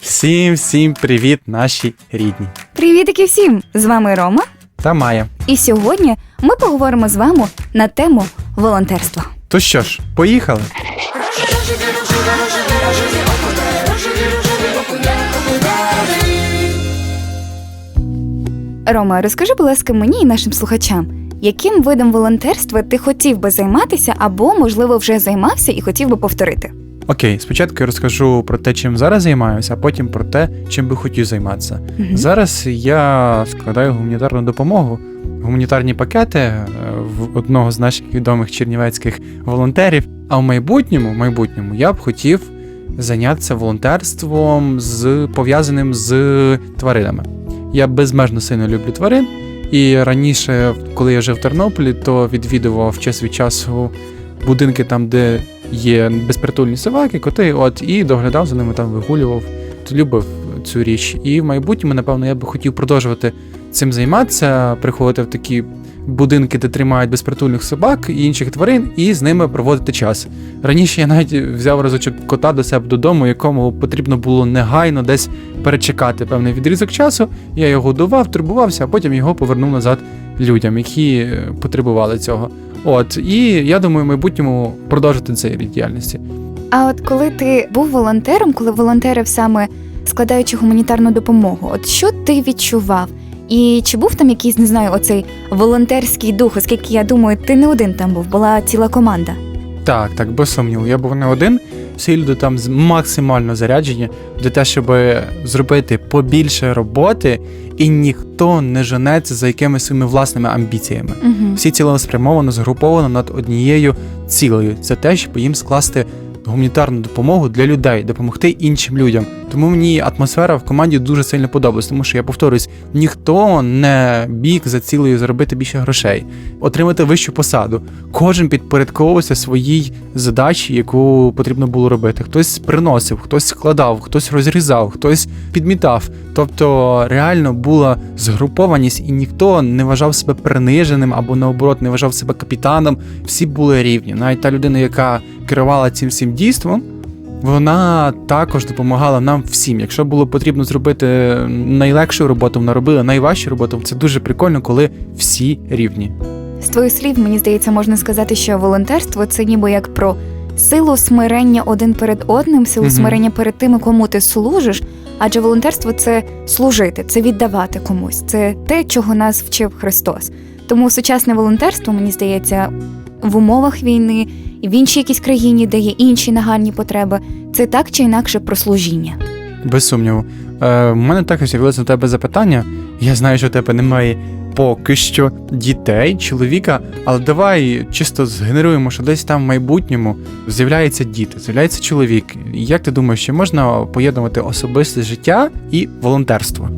Всім всім привіт, наші рідні. Привітики всім! З вами Рома. Та Майя. І сьогодні ми поговоримо з вами на тему волонтерства. То що ж, поїхали? Рома, розкажи, будь ласка, мені і нашим слухачам, яким видом волонтерства ти хотів би займатися, або, можливо, вже займався і хотів би повторити? Окей, спочатку я розкажу про те, чим зараз займаюся, а потім про те, чим би хотів займатися. Мгм. Зараз я складаю гуманітарну допомогу, гуманітарні пакети е, в одного з наших відомих чернівецьких волонтерів. А в майбутньому, в майбутньому я б хотів зайнятися волонтерством з пов'язаним з тваринами. Я безмежно сильно люблю тварин. І раніше, коли я жив в Тернополі, то відвідував час від часу будинки там, де є безпритульні собаки, коти, от і доглядав за ними там, вигулював. Любив цю річ. І в майбутньому, напевно, я би хотів продовжувати цим займатися, приходити в такі будинки, де тримають безпритульних собак і інших тварин, і з ними проводити час. Раніше я навіть взяв разочок кота до себе додому, якому потрібно було негайно десь перечекати певний відрізок часу. Я його годував, турбувався, а потім його повернув назад людям, які е, потребували цього. От і я думаю, в майбутньому продовжити цей рід діяльності. А от коли ти був волонтером, коли волонтерив саме складаючи гуманітарну допомогу, от що ти відчував? І чи був там якийсь, не знаю, оцей волонтерський дух, оскільки я думаю, ти не один там був, була ціла команда. Так, так, без сумніву. Я був не один. Всі люди там максимально заряджені для те, щоб зробити побільше роботи, і ніхто не женеться за якимись своїми власними амбіціями. Угу. Всі цілеспрямовано згруповано над однією цілею. Це те, щоб їм скласти гуманітарну допомогу для людей, допомогти іншим людям. Тому мені атмосфера в команді дуже сильно подобалась, тому що я повторюсь, ніхто не біг за цілею заробити більше грошей, отримати вищу посаду. Кожен підпорядковувався своїй задачі, яку потрібно було робити. Хтось приносив, хтось складав, хтось розрізав, хтось підмітав. Тобто реально була згрупованість, і ніхто не вважав себе приниженим або наоборот не вважав себе капітаном. Всі були рівні. Навіть та людина, яка керувала цим всім дійством. Вона також допомагала нам всім. Якщо було потрібно зробити найлегшу роботу, вона робила найважчу роботу. Це дуже прикольно, коли всі рівні. З твоїх слів, мені здається, можна сказати, що волонтерство це ніби як про силу смирення один перед одним, силу Мгм. смирення перед тими, кому ти служиш. Адже волонтерство це служити, це віддавати комусь. Це те, чого нас вчив Христос. Тому сучасне волонтерство, мені здається, в умовах війни і в іншій якійсь країні, де є інші нагальні потреби, це так чи інакше про служіння. Без сумніву. Е, У мене також з'явилося до тебе запитання. Я знаю, що у тебе немає поки що дітей, чоловіка, але давай чисто згенеруємо, що десь там в майбутньому з'являються діти, з'являється чоловік. Як ти думаєш, чи можна поєднувати особисте життя і волонтерство?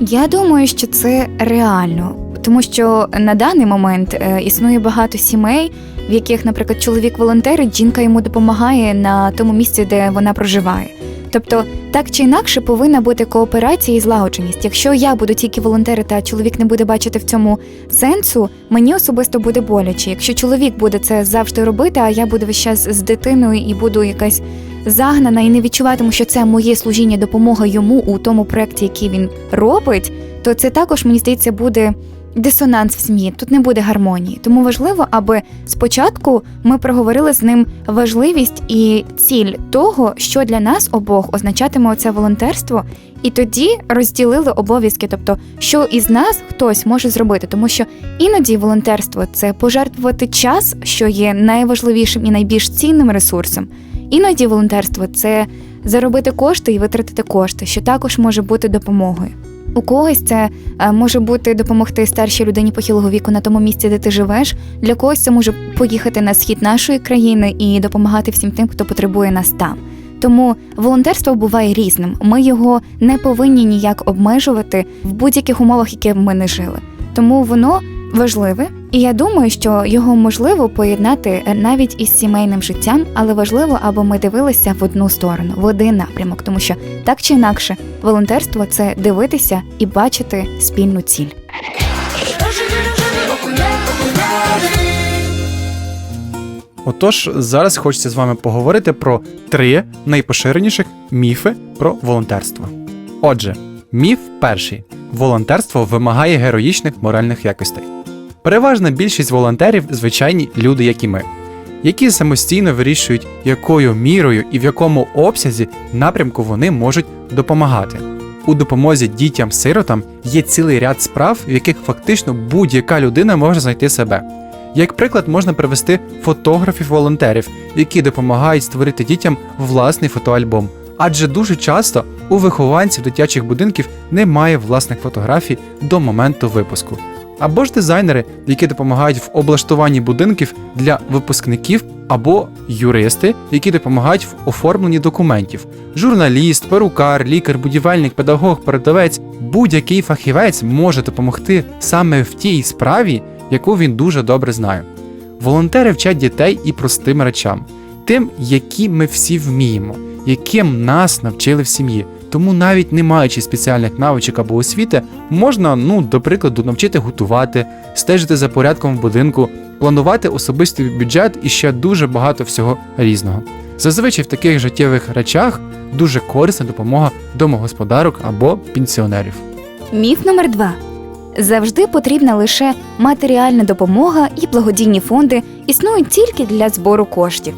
Я думаю, що це реально, тому що на даний момент е, існує багато сімей, в яких, наприклад, чоловік волонтерить, жінка йому допомагає на тому місці, де вона проживає. Тобто, так чи інакше повинна бути кооперація і злагодженість. Якщо я буду тільки волонтерити, а чоловік не буде бачити в цьому сенсу, мені особисто буде боляче. Якщо чоловік буде це завжди робити, а я буду весь час з дитиною і буду якась загнана і не відчуватиму, що це моє служіння, допомога йому у тому проєкті, який він робить, то це також мені здається буде дисонанс в сім'ї. Тут не буде гармонії. Тому важливо, аби спочатку ми проговорили з ним важливість і ціль того, що для нас обох означатиме оце волонтерство, і тоді розділили обов'язки, тобто що із нас хтось може зробити, тому що іноді волонтерство це пожертвувати час, що є найважливішим і найбільш цінним ресурсом. Іноді волонтерство це заробити кошти і витратити кошти, що також може бути допомогою. У когось це е, може бути допомогти старшій людині похилого віку на тому місці, де ти живеш. Для когось це може поїхати на схід нашої країни і допомагати всім тим, хто потребує нас там. Тому волонтерство буває різним. Ми його не повинні ніяк обмежувати в будь-яких умовах, які б ми не жили. Тому воно важливе, І я думаю, що його можливо поєднати е, навіть із сімейним життям, але важливо, аби ми дивилися в одну сторону, в один напрямок, тому що так чи інакше, волонтерство це дивитися і бачити спільну ціль. Отож, зараз хочеться з вами поговорити про три найпоширеніших міфи про волонтерство. Отже, міф перший: волонтерство вимагає героїчних моральних якостей. Переважна більшість волонтерів звичайні люди, як і ми, які самостійно вирішують, якою мірою і в якому обсязі напрямку вони можуть допомагати. У допомозі дітям-сиротам є цілий ряд справ, в яких фактично будь-яка людина може знайти себе. Як приклад можна привести фотографів-волонтерів, які допомагають створити дітям власний фотоальбом. Адже дуже часто у вихованців дитячих будинків немає власних фотографій до моменту випуску. Або ж дизайнери, які допомагають в облаштуванні будинків для випускників, або юристи, які допомагають в оформленні документів. Журналіст, перукар, лікар, будівельник, педагог, передавець, будь-який фахівець може допомогти саме в тій справі, яку він дуже добре знає. Волонтери вчать дітей і простим речам, тим, які ми всі вміємо, яким нас навчили в сім'ї. Тому навіть не маючи спеціальних навичок або освіти, можна, ну, до прикладу, навчити готувати, стежити за порядком в будинку, планувати особистий бюджет і ще дуже багато всього різного. Зазвичай в таких життєвих речах дуже корисна допомога домогосподарок або пенсіонерів. Міф номер два. Завжди потрібна лише матеріальна допомога і благодійні фонди існують тільки для збору коштів.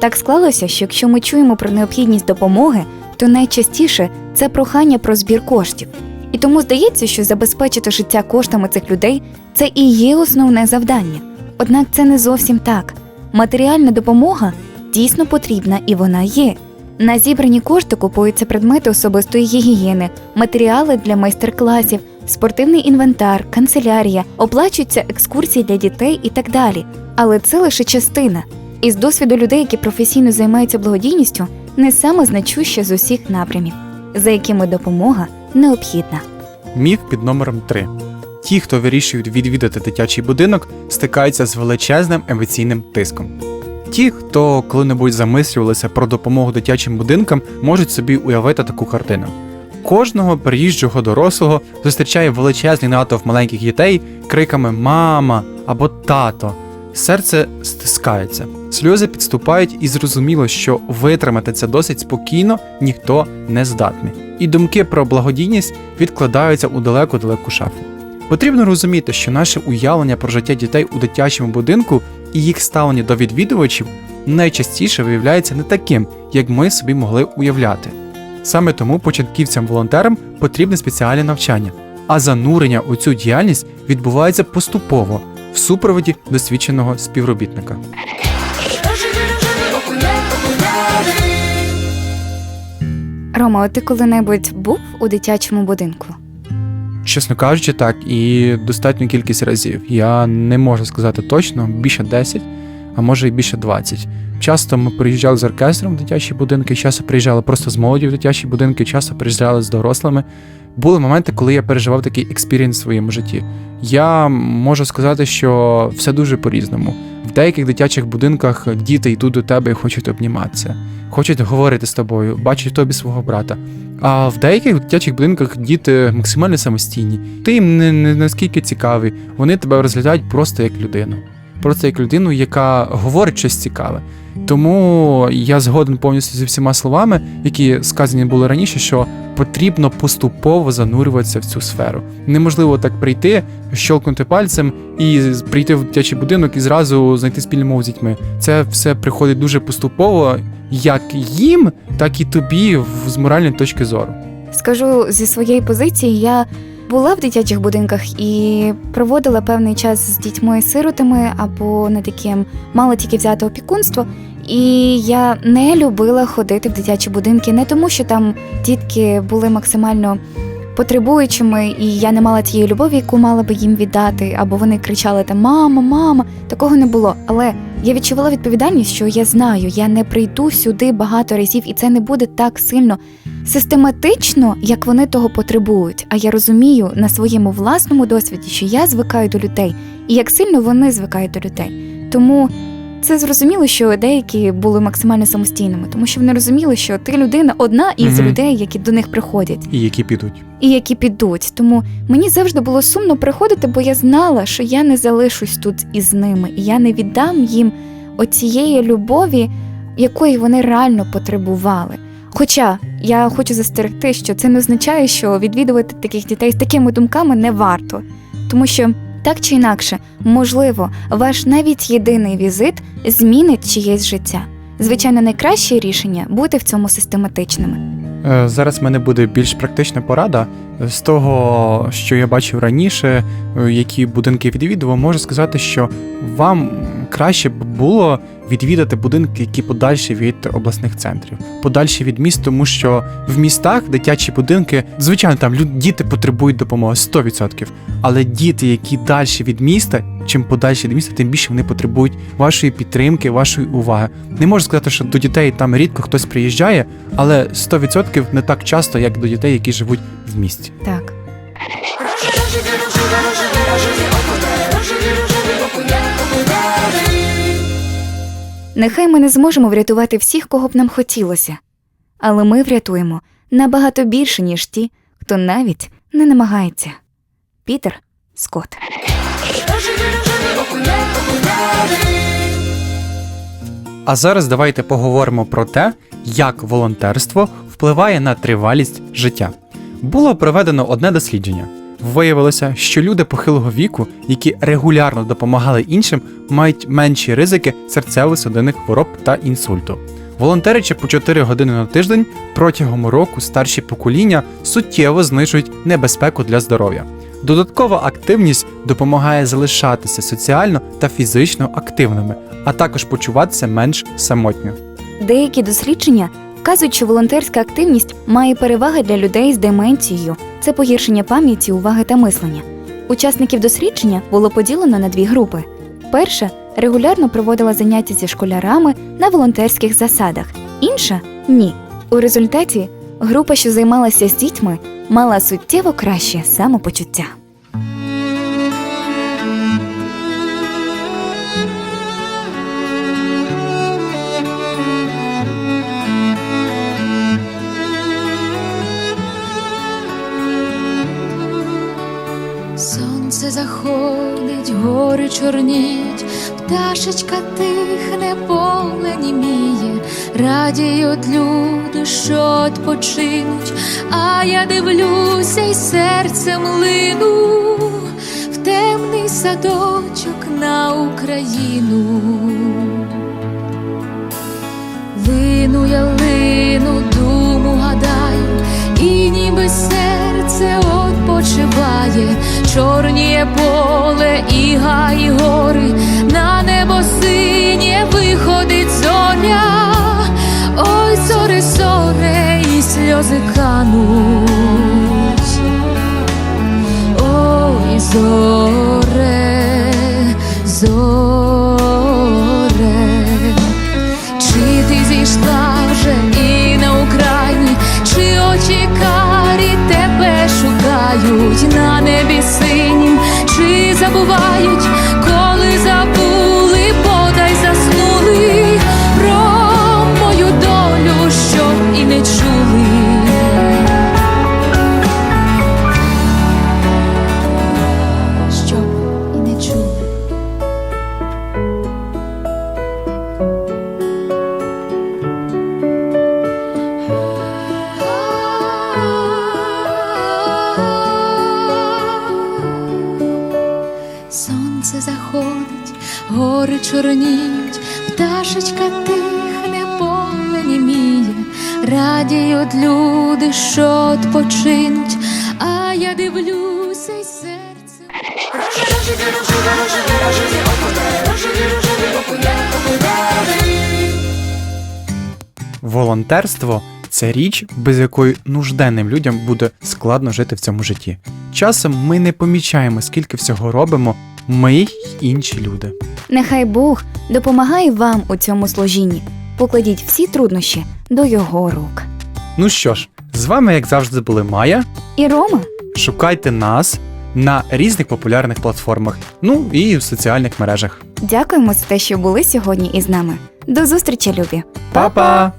Так склалося, що якщо ми чуємо про необхідність допомоги, то найчастіше це прохання про збір коштів. І тому здається, що забезпечити життя коштами цих людей це і є основне завдання. Однак це не зовсім так. Матеріальна допомога дійсно потрібна і вона є. На зібрані кошти купуються предмети особистої гігієни, матеріали для майстер-класів, спортивний інвентар, канцелярія, оплачуються екскурсії для дітей і так далі. Але це лише частина. Із досвіду людей, які професійно займаються благодійністю, не саме значуща з усіх напрямів, за якими допомога необхідна. Міф під номером 3. Ті, хто вирішують відвідати дитячий будинок, стикаються з величезним емоційним тиском. Ті, хто коли-небудь замислювалися про допомогу дитячим будинкам, можуть собі уявити таку картину. Кожного приїжджого дорослого зустрічає величезний натовп маленьких дітей криками Мама або тато. Серце стискається, сльози підступають, і зрозуміло, що витримати це досить спокійно ніхто не здатний. І думки про благодійність відкладаються у далеку-далеку шафу. Потрібно розуміти, що наше уявлення про життя дітей у дитячому будинку і їх ставлення до відвідувачів найчастіше виявляється не таким, як ми собі могли уявляти. Саме тому початківцям-волонтерам потрібне спеціальне навчання, а занурення у цю діяльність відбувається поступово в супроводі досвідченого співробітника. Рома, а ти коли-небудь був у дитячому будинку? Чесно кажучи, так, і достатню кількість разів. Я не можу сказати точно, більше 10, а може і більше 20. Часто ми приїжджали з оркестром в дитячі будинки, часто приїжджали просто з молоді в дитячі будинки, часто приїжджали з дорослими. Були моменти, коли я переживав такий експірієнс в своєму житті. Я можу сказати, що все дуже по-різному. В деяких дитячих будинках діти йдуть до тебе і хочуть обніматися, хочуть говорити з тобою, бачать в тобі свого брата. А в деяких дитячих будинках діти максимально самостійні. Ти їм не, не наскільки цікавий, вони тебе розглядають просто як людину. Просто як людину, яка говорить щось цікаве. Тому я згоден повністю зі всіма словами, які сказані були раніше, що потрібно поступово занурюватися в цю сферу. Неможливо так прийти, щелкнути пальцем і прийти в дитячий будинок і зразу знайти спільну мову з дітьми. Це все приходить дуже поступово, як їм, так і тобі з моральної точки зору. Скажу зі своєї позиції, я була в дитячих будинках і проводила певний час з дітьми-сиротами або на таким мало тільки взяти опікунство. І я не любила ходити в дитячі будинки не тому, що там дітки були максимально потребуючими, і я не мала тієї любові, яку мала би їм віддати, або вони кричали там Мама, мама, такого не було. Але я відчувала відповідальність, що я знаю, я не прийду сюди багато разів, і це не буде так сильно систематично, як вони того потребують. А я розумію на своєму власному досвіді, що я звикаю до людей, і як сильно вони звикають до людей. Тому це зрозуміло, що деякі були максимально самостійними, тому що вони розуміли, що ти людина одна із Мгм. людей, які до них приходять І які підуть. і які підуть. Тому мені завжди було сумно приходити, бо я знала, що я не залишусь тут із ними, і я не віддам їм оцієї любові, якої вони реально потребували. Хоча я хочу застерегти, що це не означає, що відвідувати таких дітей з такими думками не варто, тому що так чи інакше, можливо, ваш навіть єдиний візит змінить чиєсь життя. Звичайно, найкраще рішення бути в цьому систематичними. Е, Зараз в мене буде більш практична порада. З того, що я бачив раніше, е, які будинки відвідував, можу сказати, що вам краще б було відвідати будинки, які подальші від обласних центрів, подальші від міст, тому що в містах дитячі будинки, звичайно, там діти потребують допомоги 100%, але діти, які далі від міста, чим подальше від міста, тим більше вони потребують вашої підтримки, вашої уваги. Не можу сказати, що до дітей там рідко хтось приїжджає, але 100% не так часто, як до дітей, які живуть в місті. Так. Нехай ми не зможемо врятувати всіх, кого б нам хотілося, але ми врятуємо набагато більше, ніж ті, хто навіть не намагається. Пітер Скотт. А зараз давайте поговоримо про те, як волонтерство впливає на тривалість життя. Було проведено одне дослідження. Виявилося, що люди похилого віку, які регулярно допомагали іншим, мають менші ризики серцево-судинних хвороб та інсульту. Волонтеричі по 4 години на тиждень протягом року старші покоління суттєво знижують небезпеку для здоров'я. Додаткова активність допомагає залишатися соціально та фізично активними, а також почуватися менш самотньо. Деякі дослідження вказують, що волонтерська активність має переваги для людей з деменцією. Це погіршення пам'яті, уваги та мислення. Учасників дослідження було поділено на дві групи. Перша регулярно проводила заняття зі школярами на волонтерських засадах, інша ні. У результаті група, що займалася з дітьми, мала суттєво краще самопочуття. Гори чорніють, пташечка тихне, поле німіє, радіють люди, що відпочинуть, а я дивлюся й серцем лину в темний садочок на Україну. Лину я лину, думу гадаю, і ніби серце odpoczywає, чорніє поле і гай, гори, на небо синє виходить зоря, ой, соре, соре, і сльози кануть. Ой, зоре, зоре, забувають, Сонце заходить, гори чорніють, пташечка тихне, поле німіє, радіють люди, що відпочинуть, а я дивлюся й серцем. Волонтерство це річ, без якої нужденним людям буде складно жити в цьому житті. Часом ми не помічаємо, скільки всього робимо ми й інші люди. Нехай Бог допомагає вам у цьому служінні. Покладіть всі труднощі до його рук. Ну що ж, З вами, як завжди, були Майя. І Рома, Шукайте нас на різних популярних платформах, ну і в соціальних мережах. дякуємо за те, що були сьогодні із нами. До зустрічі, любі! Па-па!